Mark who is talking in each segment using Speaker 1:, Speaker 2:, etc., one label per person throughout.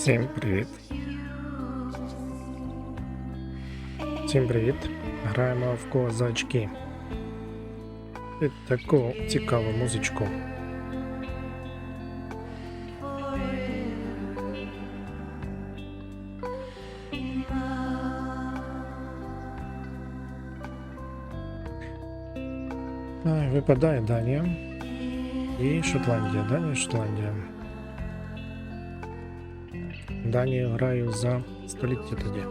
Speaker 1: Всім привіт. Всім привіт. Граємо в козачки. Під таку цікаву музичку. Випадає Данія і Шотландія. Данія і Шотландія. Данію граю за століття тоді.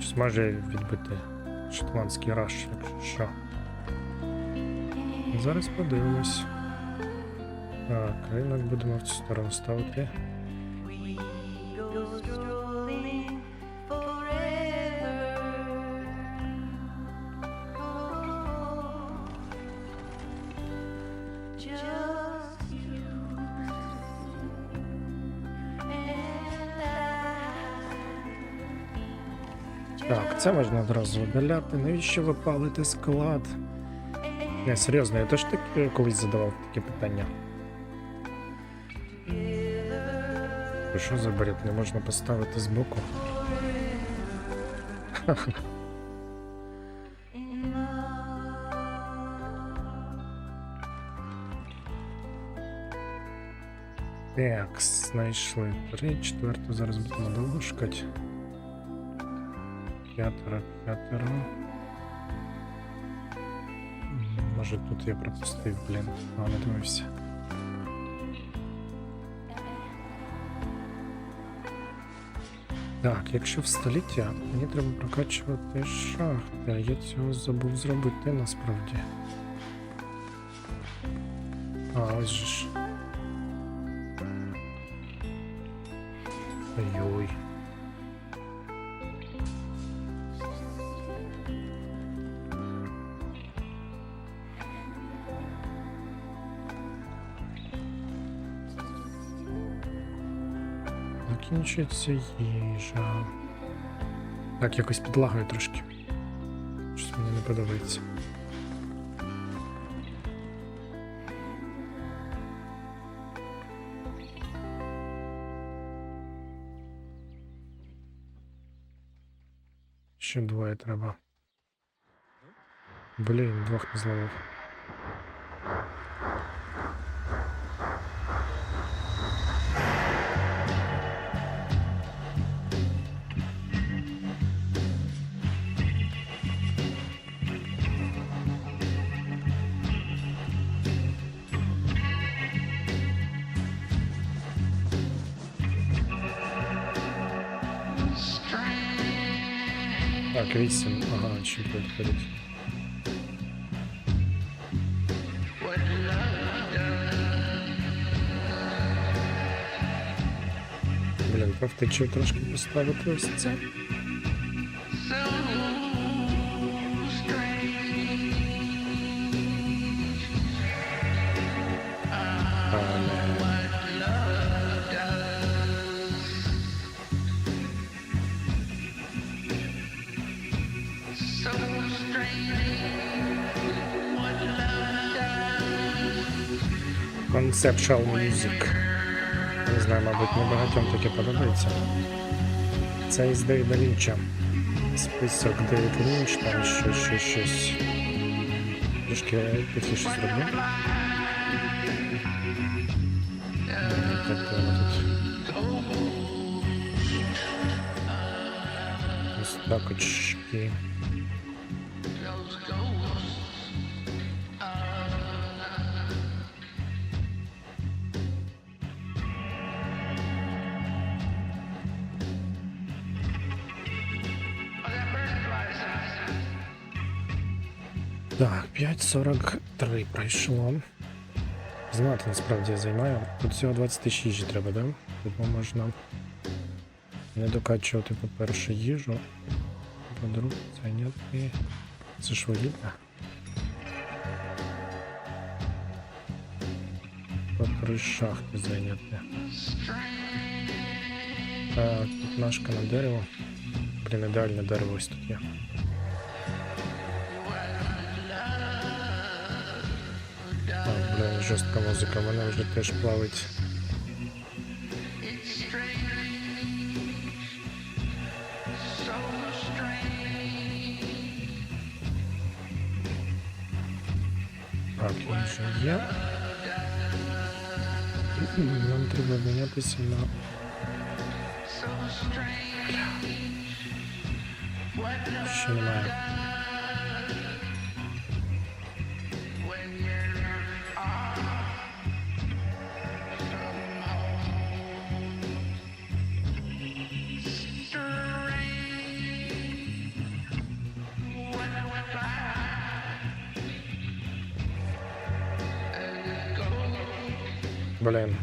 Speaker 1: Чи зможе відбити шотландський раш, якщо що. Зараз подивимось. Так, ринок будемо в цю сторону ставити. Це можна одразу видаляти. Навіщо ви палите склад? Не, серйозно, я теж так е, колись задавав таке питання. Що за бред? Не можна поставити збоку? Так, знайшли три, четверту зараз будемо довго шукати. П'ятеро, п'ятеро. Може тут я пропустив, блін, а не дивився. Так, якщо в століття, мені треба прокачувати шахти, а я цього забув зробити насправді. А, ось же ж. Ой-ой. Закінчується їжа. Так, якось підлагою трошки. Щось мені не подобається. Ще двоє треба. Блін, двох не зловив. Так, вісім. Ага, ще підходить. Блін, повтечу трошки поставити ось це. Conceptual Music. Не знаю, мабуть, не багатьом таке подобається. Це із Дейда Лінча. Список Дейд Лінч, там ще щось, щось. Трошки тихіше зроблю. Ось так очки. 5.43 пройшло. Знати насправді я займаю. Тут всього 20 тисяч їжі треба, да? Тому можна не докачувати, по-перше, їжу, по-друге, зайняти. Це ж валідно. По-три шахти зайняти. Так, тут нашка на дерево. Блін, ідеальне дерево ось тут є. Так, блін, жорстка музика, вона вже теж плавить. Так, він вже є. Нам треба обмінятися на. Бля. Ще немає. Блін.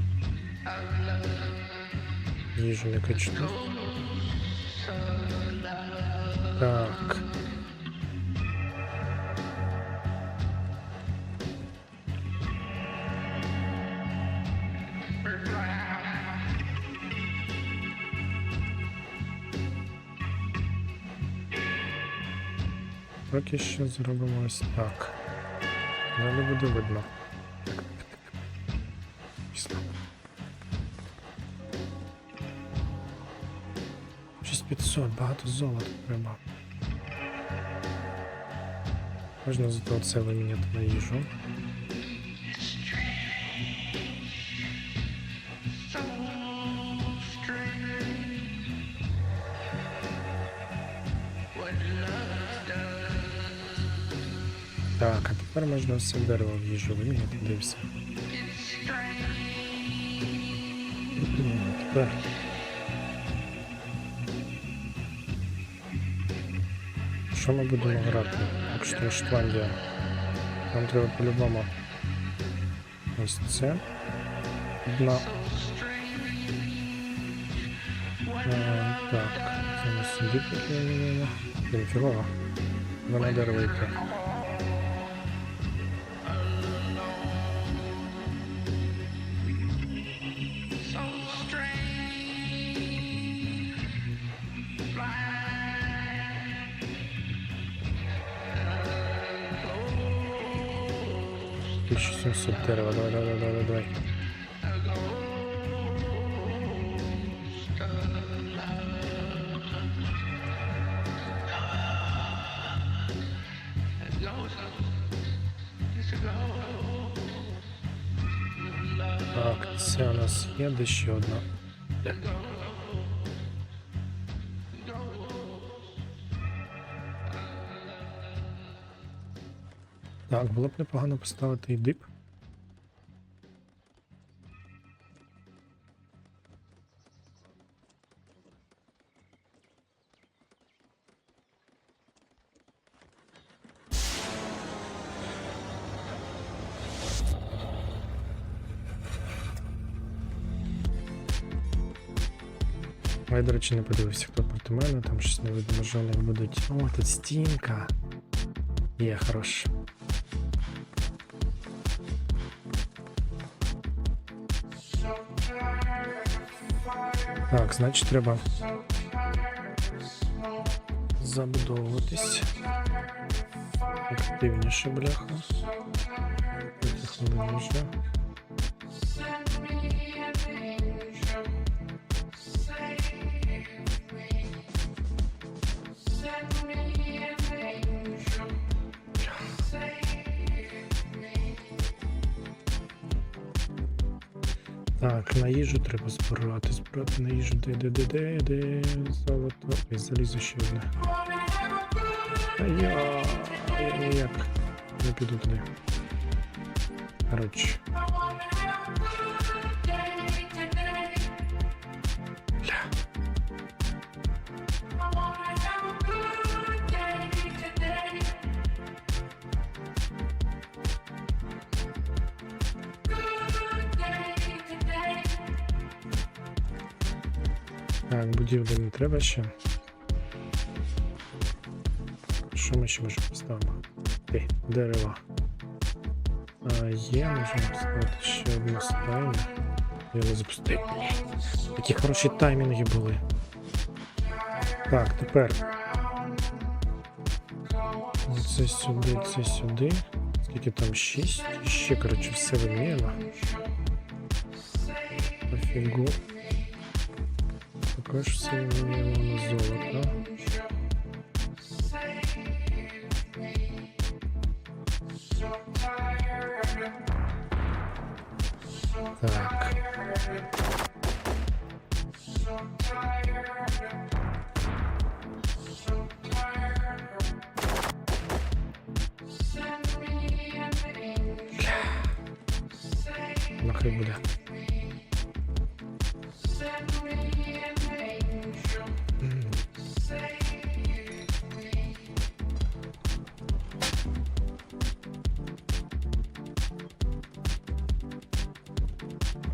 Speaker 1: Їжу не качну. Так. Поки що зробимо ось так. Далі буде видно. 6500, багато золота треба. Можна зато це виміняти на їжу. Так, а тепер можна все дерево в їжу виміняти, де. Тепер. Що ми будемо грати? Якщо Шотландія. Нам треба по-любому. Ось це. Одна. Е, так, це сюди покинемо. Блін, фігово. Вона дерево йде. Дерева, давай, давай, давай, давай. Так, це у нас є де ще одна. Так, було б непогано поставити і дип. А я, до речі, не подивився, хто проти мене, там щось не видно, може вони будуть. О, тут стінка. Є, хорош. Так, значить треба забудовуватись. Активніше, бляха. Хвилин вже. Так, на їжу треба збирати, збирати на їжу, де, де, де, де, де, золото. І залізо ще одне. А я, я ніяк не піду туди. Коротше. Так, будівлі не треба ще. Що ми ще можемо поставимо? Ти, дерева. А, є, можна поставити ще одну стайну. Я не. Такі хороші таймінги були. Так, тепер. Це сюди, це сюди. Скільки там? 6? Ще, коротше, все вимірено. Пофігу. Також все вимірено на золото. Так. Нахай буде.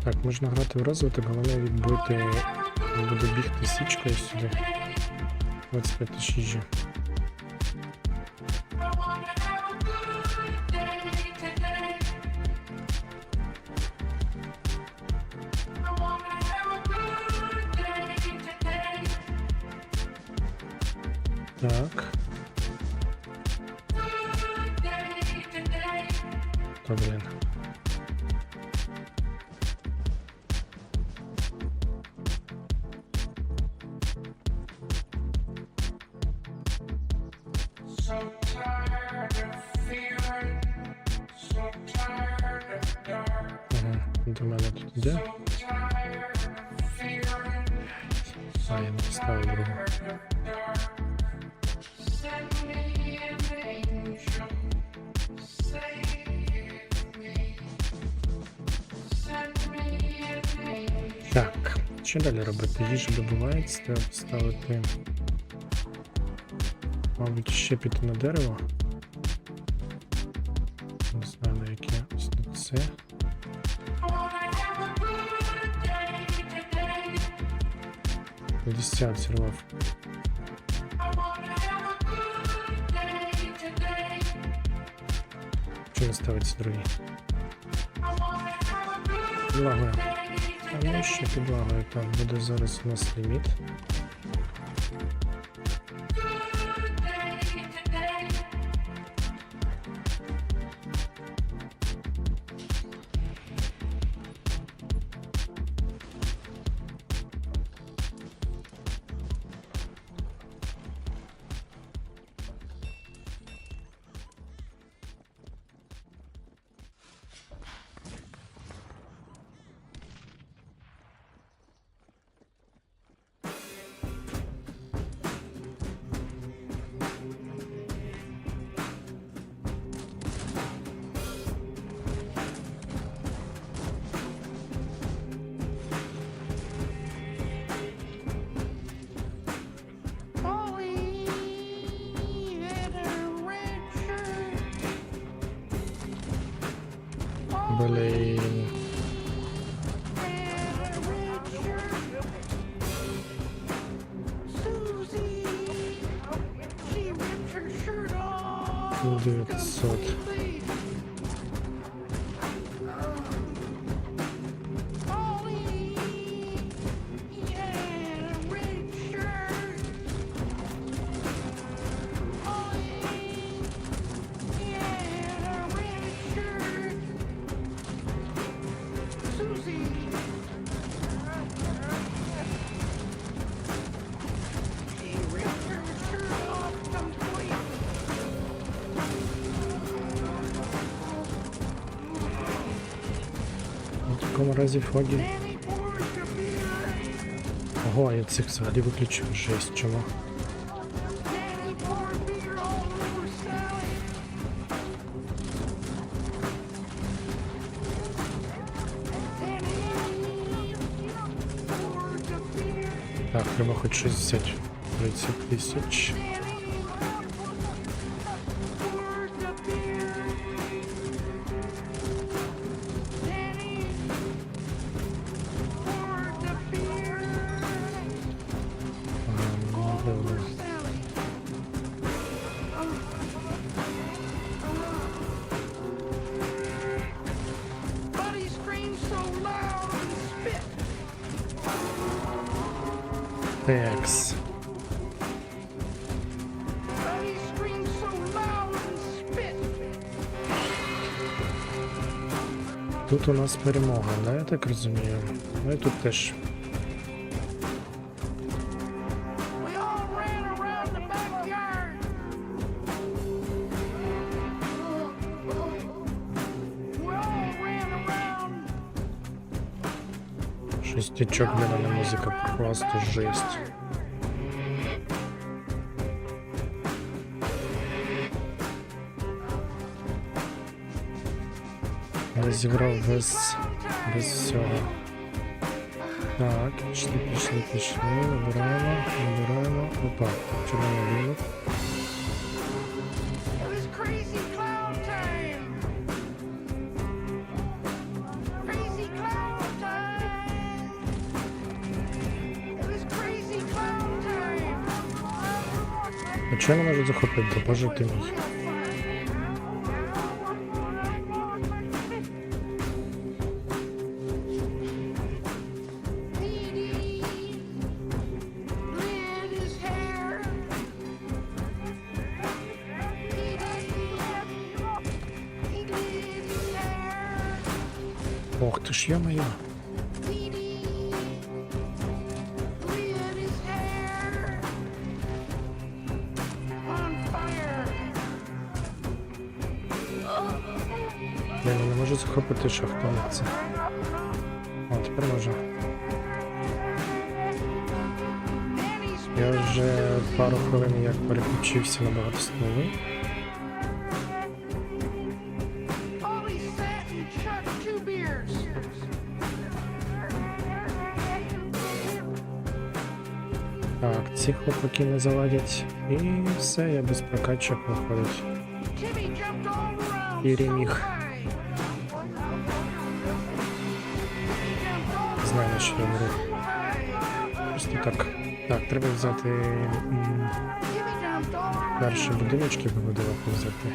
Speaker 1: Так, можна грати в розвиток, головне відбити. Буду бігти січкою сюди. 25 тисяч до мене тут іде. А, я не поставив другу. Так, що далі робити? Їжа добувається, треба поставити. Мабуть, ще піти на дерево. 50 все равно. Что оставить другие? Благо. А ну ще підлагою там буде зараз у нас
Speaker 2: лимит.
Speaker 1: Блін. У такому разі
Speaker 2: the beer.
Speaker 1: Ого, я цих взагалі виключив. Жесть, чому? Так, треба хоч щось взяти. 30 тисяч. Текс. Тут у нас перемога, да, я так розумію. Ну і тут теж. Шестячок, блін, а не музика просто жесть. Я зіграв без, без всього. Так, пішли, пішли, пішли. Вибираємо, вибираємо. Опа, червоний білок.
Speaker 2: Hair. Dee Dee, he lit his hair.
Speaker 1: Ох ти ж я моя. Захопити шахтониця. О, тепер можу. Я вже пару хвилин як переключився на
Speaker 2: beers.
Speaker 1: Так, ці хлопаки не завадять. І все, я без прокачок виходить.
Speaker 2: Timmy
Speaker 1: що я
Speaker 2: беру.
Speaker 1: Просто так. Так, треба взяти перші будиночки виводила взяти.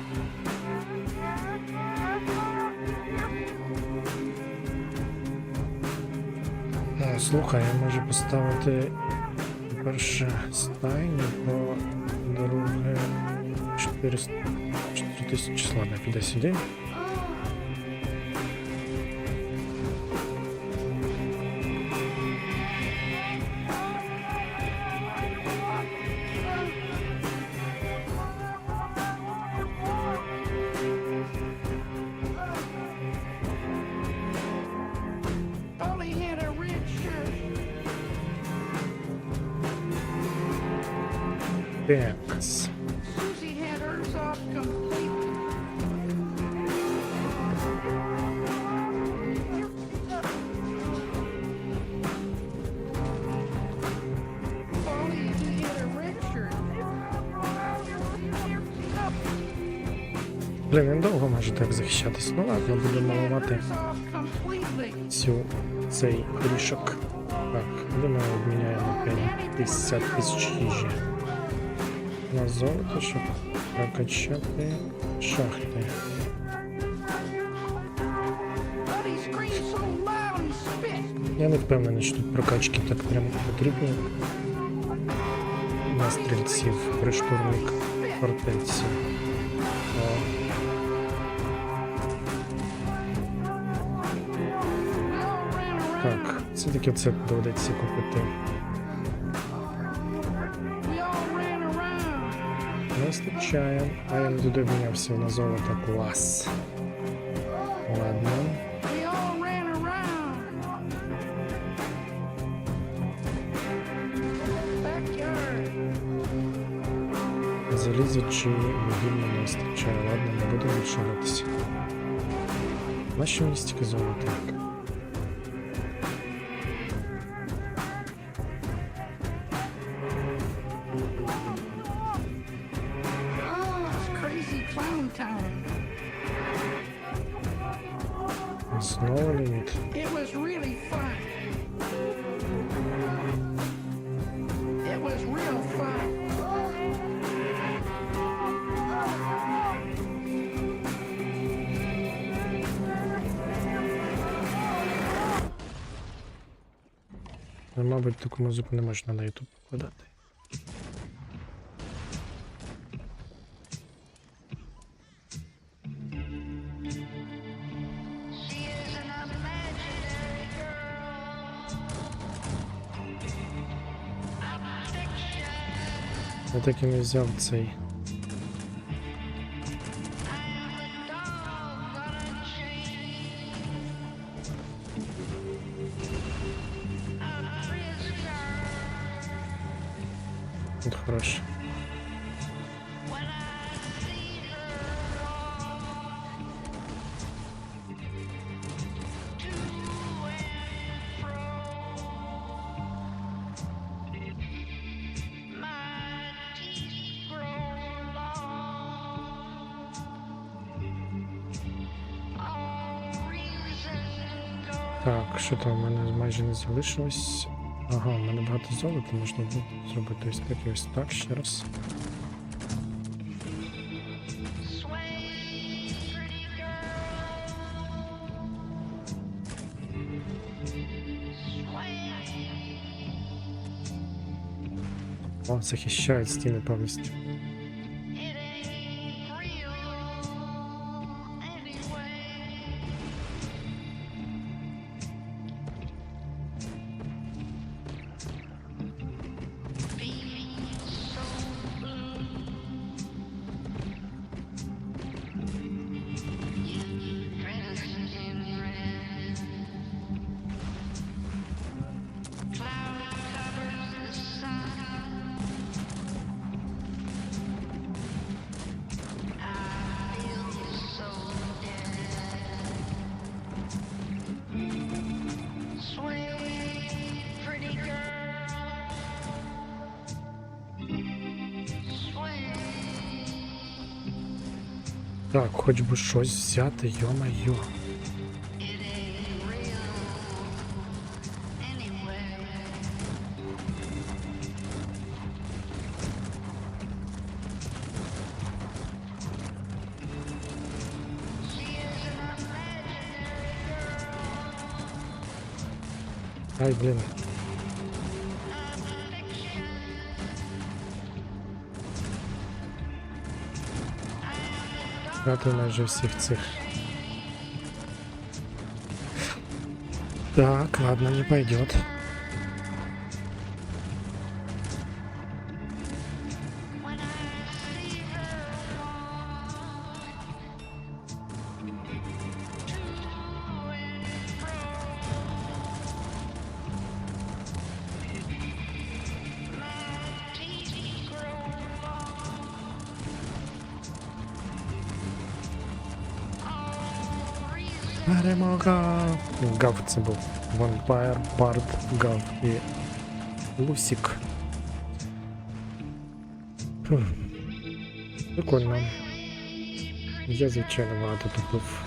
Speaker 1: Ну, слухай, я можу поставити перше стайню, бо дороги 400 4000 числа
Speaker 2: на 59.
Speaker 1: Блін, він довго може так захищатись. Ну ладно,
Speaker 2: off completely.
Speaker 1: цю, цей рішок. Так, думаю, обміняємо 50 тисяч їжі. На золото, щоб прокачати шахти. Я не впевнений, що тут прокачки так прямо потрібні. На стрільців при штурмі фортеці. Так, це доведеться купити. Вистачає. А я не туди обмінявся на золото. Клас. Ладно.
Speaker 2: Around.
Speaker 1: Чи вугілля не вистачає. Ладно, не буду більше гратися. Нащо мені
Speaker 3: мабуть, таку музику не можна на YouTube покладати. Я так і не взяв цей.
Speaker 1: Goes.
Speaker 3: Так, що там у мене майже не залишилось. Ага, у мене багато золота, можна зробити ось так ось так ще раз. О, захищають стіни повністю. Так, хоч би щось взяти, йо-майо.
Speaker 1: It ain't real
Speaker 3: Брати майже всіх цих. Так, ладно, не пойдет. Перемога! Гав це був. Вампайр, Бард, Гав і Лусік. Фух. Прикольно. Я звичайно багато тупив.